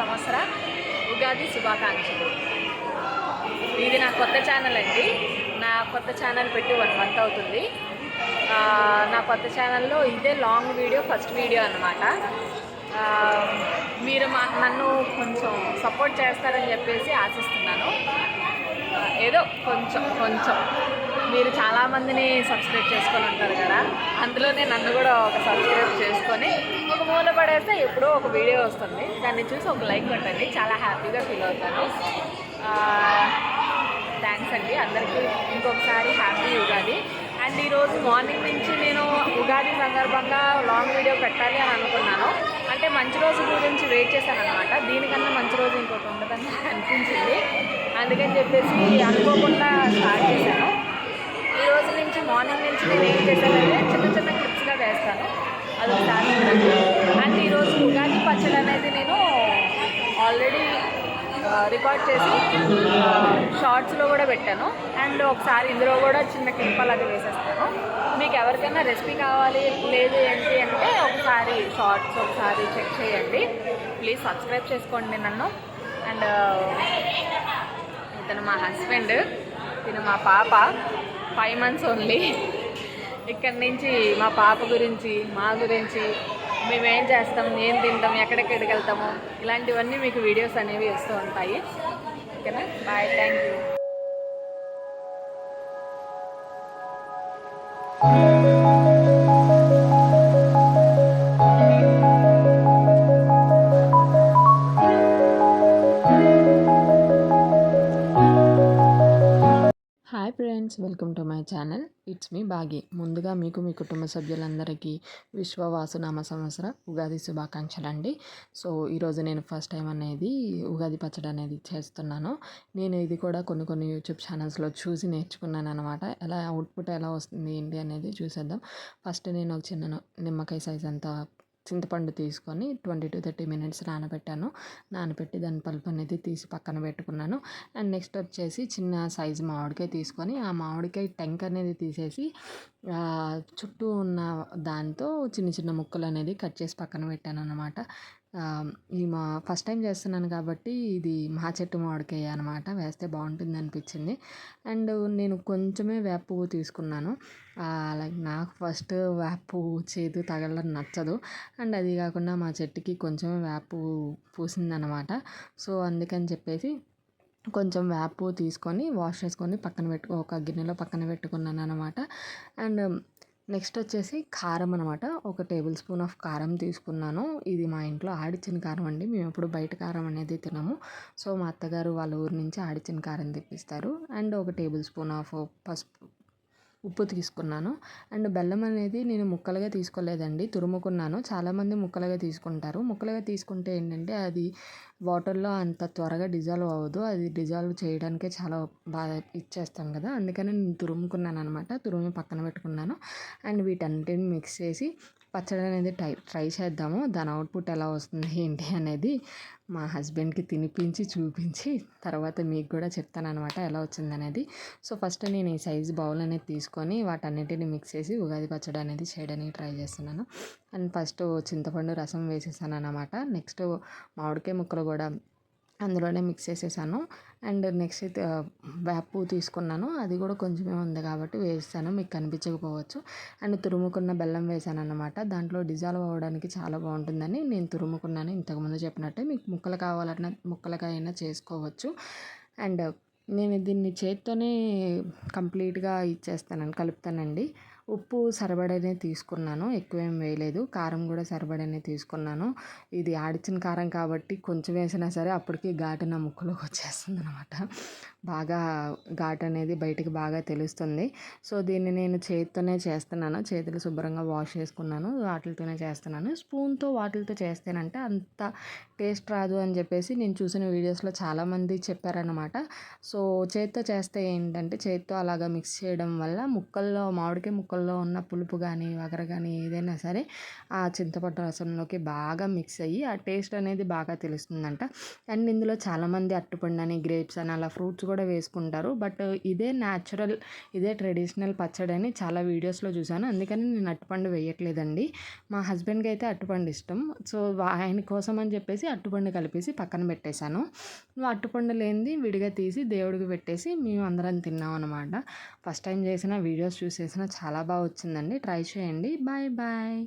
సంవత్సర ఉగాది శుభాకాంక్షలు. ఇది నా కొత్త ఛానల్ అండి. నా కొత్త ఛానల్ పెట్టి వన్ మంత్ అవుతుంది. నా కొత్త ఛానల్లో ఇదే లాంగ్ వీడియో ఫస్ట్ వీడియో అనమాట మీరు మా నన్ను కొంచెం సపోర్ట్ చేస్తారని చెప్పేసి ఆశిస్తున్నాను. ఏదో కొంచెం కొంచెం. మీరు చాలామందిని సబ్స్క్రైబ్ చేసుకొని ఉంటారు కదా. అందులోనే నన్ను కూడా ఒక సబ్స్క్రైబ్ చేసుకొని ఒక మూల పడేస్తే ఎప్పుడో ఒక వీడియో వస్తుంది. దాన్ని చూసి ఒక లైక్ కొట్టండి. చాలా హ్యాపీగా ఫీల్ అవుతాను. థ్యాంక్స్ అండి. అందరికీ ఇంకొకసారి హ్యాపీ ఉగాది. అండ్ ఈరోజు మార్నింగ్ నుంచి నేను ఉగాది సందర్భంగా లాంగ్ వీడియో పెట్టాలి అని అనుకున్నాను. అంటే మంచి రోజు గురించి వెయిట్ చేశాను అనమాట దీనికన్నా మంచి రోజు ఇంకోటి ఉండదని నాకు అనిపించింది. అందుకని చెప్పేసి అనుకోకుండా స్టార్ట్ చేశాను. ఈ రోజు నుంచి మార్నింగ్ నుంచి నేను ఏం చేశానంటే చిన్న చిన్న క్లిప్స్గా వేస్తాను. అది ఒకసారి చూడండి. అండ్ ఈరోజు ఉగాది పచ్చడి అనేది నేను ఆల్రెడీ రికార్డ్ చేసి షార్ట్స్లో కూడా పెట్టాను. అండ్ ఒకసారి ఇందులో కూడా చిన్న క్లిప్ అలాగే వేసేస్తాను. మీకు ఎవరికైనా రెసిపీ కావాలి లేదు ఏంటి అంటే ఒకసారి షార్ట్స్ ఒకసారి చెక్ చేయండి. ప్లీజ్ సబ్స్క్రైబ్ చేసుకోండి నన్ను. అండ్ ఇతను మా హస్బెండ్ తిను మా పాప. ఫైవ్ మంత్స్ ఓన్లీ ఇక్కడి నుంచి మా పాప గురించి మా గురించి మేమేం చేస్తాం ఏం తింటాం ఎక్కడెక్కడికి వెళ్తాము ఇలాంటివన్నీ మీకు వీడియోస్ అనేవి వస్తూ ఉంటాయి. ఓకేనా? Bye thank you hi friends welcome to my channel. It's me బాగి. ముందుగా మీకు మీ కుటుంబ సభ్యులందరికీ విశ్వవాసునామ సంవత్సర ఉగాది శుభాకాంక్షలు అండి సో ఈరోజు నేను ఫస్ట్ టైం అనేది ఉగాది పచ్చడి అనేది చేస్తున్నాను. నేను ఇది కూడా కొన్ని కొన్ని యూట్యూబ్ ఛానల్స్లో చూసి నేర్చుకున్నాను అనమాట ఎలా అవుట్పుట్ ఎలా వస్తుంది ఏంటి అనేది చూసేద్దాం. ఫస్ట్ నేను ఒక చిన్న నిమ్మకాయ సైజ్ అంతా చింతపండు తీసుకొని ట్వంటీ టు థర్టీ మినిట్స్ నానబెట్టాను. నానబెట్టి దాని పలుపు అనేది తీసి పక్కన పెట్టుకున్నాను. అండ్ నెక్స్ట్ వచ్చేసి చిన్న సైజు మామిడికాయ తీసుకొని ఆ మామిడికాయ టెంక్ అనేది తీసేసి చుట్టూ ఉన్న దాంతో చిన్న చిన్న ముక్కలు అనేది కట్ చేసి పక్కన పెట్టాను అనమాట మా ఫస్ట్ టైం చేస్తున్నాను కాబట్టి ఇది మా చెట్టు మామిడికాయ అనమాట వేస్తే బాగుంటుంది అనిపించింది. అండ్ నేను కొంచెమే వేప పువ్వు తీసుకున్నాను. లైక్ నాకు ఫస్ట్ వేప పువ్వు చేదు తగలడం నచ్చదు. అండ్ అది కాకుండా మా చెట్టుకి కొంచెమే వేప పువ్వు పూసిందనమాట సో అందుకని చెప్పేసి కొంచెం వేప తీసుకొని వాష్ చేసుకొని పక్కన పెట్టుకో ఒక గిన్నెలో పక్కన పెట్టుకున్నాను అనమాట అండ్ నెక్స్ట్ వచ్చేసి కారం అనమాట ఒక టేబుల్ స్పూన్ ఆఫ్ కారం తీసుకున్నాను. ఇది మా ఇంట్లో ఆడిచ్చిన కారం అండి. మేము ఎప్పుడు బయట కారం అనేది తినము. సో మా అత్తగారు వాళ్ళ ఊరి నుంచి ఆడిచ్చిన కారం తెప్పిస్తారు. అండ్ ఒక టేబుల్ స్పూన్ ఆఫ్ పసుపు ఉప్పు తీసుకున్నాను. అండ్ బెల్లం అనేది నేను ముక్కలుగా తీసుకోలేదండి తురుముకున్నాను. చాలామంది ముక్కలుగా తీసుకుంటారు. ముక్కలుగా తీసుకుంటే ఏంటంటే అది వాటర్లో అంత త్వరగా డిజాల్వ్ అవ్వదు. అది డిజాల్వ్ చేయడానికే చాలా బాగా ఇచ్చేస్తాం కదా. అందుకని నేను తురుముకున్నాను అనమాట తురుము పక్కన పెట్టుకున్నాను. అండ్ వీటన్నిటిని మిక్స్ చేసి పచ్చడి అనేది ట్రై ట్రై చేద్దాము. దాని అవుట్పుట్ ఎలా వస్తుంది ఏంటి అనేది మా హస్బెండ్కి తినిపించి చూపించి తర్వాత మీకు కూడా చెప్తాను అనమాట ఎలా వచ్చింది అనేది. సో ఫస్ట్ నేను ఈ సైజు బౌల్ అనేది తీసుకొని వాటన్నిటిని మిక్స్ చేసి ఉగాది పచ్చడి అనేది చేయడానికి ట్రై చేస్తున్నాను. అండ్ ఫస్ట్ చింతపండు రసం వేసేసాను అనమాట నెక్స్ట్ మామిడికాయ ముక్కలు కూడా అందులోనే మిక్స్ చేసేసాను. అండ్ నెక్స్ట్ వేప పువ్వు తీసుకున్నాను. అది కూడా కొంచెమే ఉంది కాబట్టి వేస్తాను. మీకు కనిపించకపోవచ్చు. అండ్ తురుముకున్న బెల్లం వేసాను అనమాట దాంట్లో డిజాల్వ్ అవ్వడానికి చాలా బాగుంటుందని నేను తురుముకున్నాను. ఇంతకుముందు చెప్పినట్టే మీకు ముక్కలు కావాలన్నా ముక్కలకైనా చేసుకోవచ్చు. అండ్ నేను దీన్ని చేత్తోనే కంప్లీట్గా ఇచ్చేస్తాను కలుపుతానండి. ఉప్పు సరిపడనే తీసుకున్నాను ఎక్కువేం వేయలేదు. కారం కూడా సరిపడనే తీసుకున్నాను. ఇది ఆడిచిన కారం కాబట్టి కొంచెం వేసినా సరే అప్పటికి ఘాటు నా ముక్కులోకి వచ్చేస్తుంది అనమాట బాగా ఘాటు అనేది బయటికి బాగా తెలుస్తుంది. సో దీన్ని నేను చేతితోనే చేస్తున్నాను. చేతులు శుభ్రంగా వాష్ చేసుకున్నాను. వాటితోనే చేస్తున్నాను. స్పూన్తో వాటితో చేస్తేనంటే అంత టేస్ట్ రాదు అని చెప్పేసి నేను చూసిన వీడియోస్లో చాలామంది చెప్పారనమాట సో చేతితో చేస్తే ఏంటంటే చేత్తో అలాగా మిక్స్ చేయడం వల్ల ముక్కల్లో మామిడికాయ ముక్కల్లో చింతపండులో ఉన్న పులుపు కానీ వగర కానీ ఏదైనా సరే ఆ చింతపండు రసంలోకి బాగా మిక్స్ అయ్యి ఆ టేస్ట్ అనేది బాగా తెలుస్తుందంట. అండ్ ఇందులో చాలామంది అట్టుపండు అని గ్రేప్స్ అని అలా ఫ్రూట్స్ కూడా వేసుకుంటారు. బట్ ఇదే న్యాచురల్ ఇదే ట్రెడిషనల్ పచ్చడి అని చాలా వీడియోస్లో చూశాను. అందుకని నేను అట్టుపండు వేయట్లేదండి. మా హస్బెండ్కి అయితే అట్టుపండు ఇష్టం. సో ఆయన కోసం అని చెప్పేసి అట్టుపండు కలిపేసి పక్కన పెట్టేశాను. అట్టుపండు లేనిది విడిగా తీసి దేవుడికి పెట్టేసి మేము అందరం తిన్నాం అనమాట ఫస్ట్ టైం చేసిన వీడియోస్ చూసేసిన చాలా బాగా వచ్చిందండి. ట్రై చేయండి. Bye bye.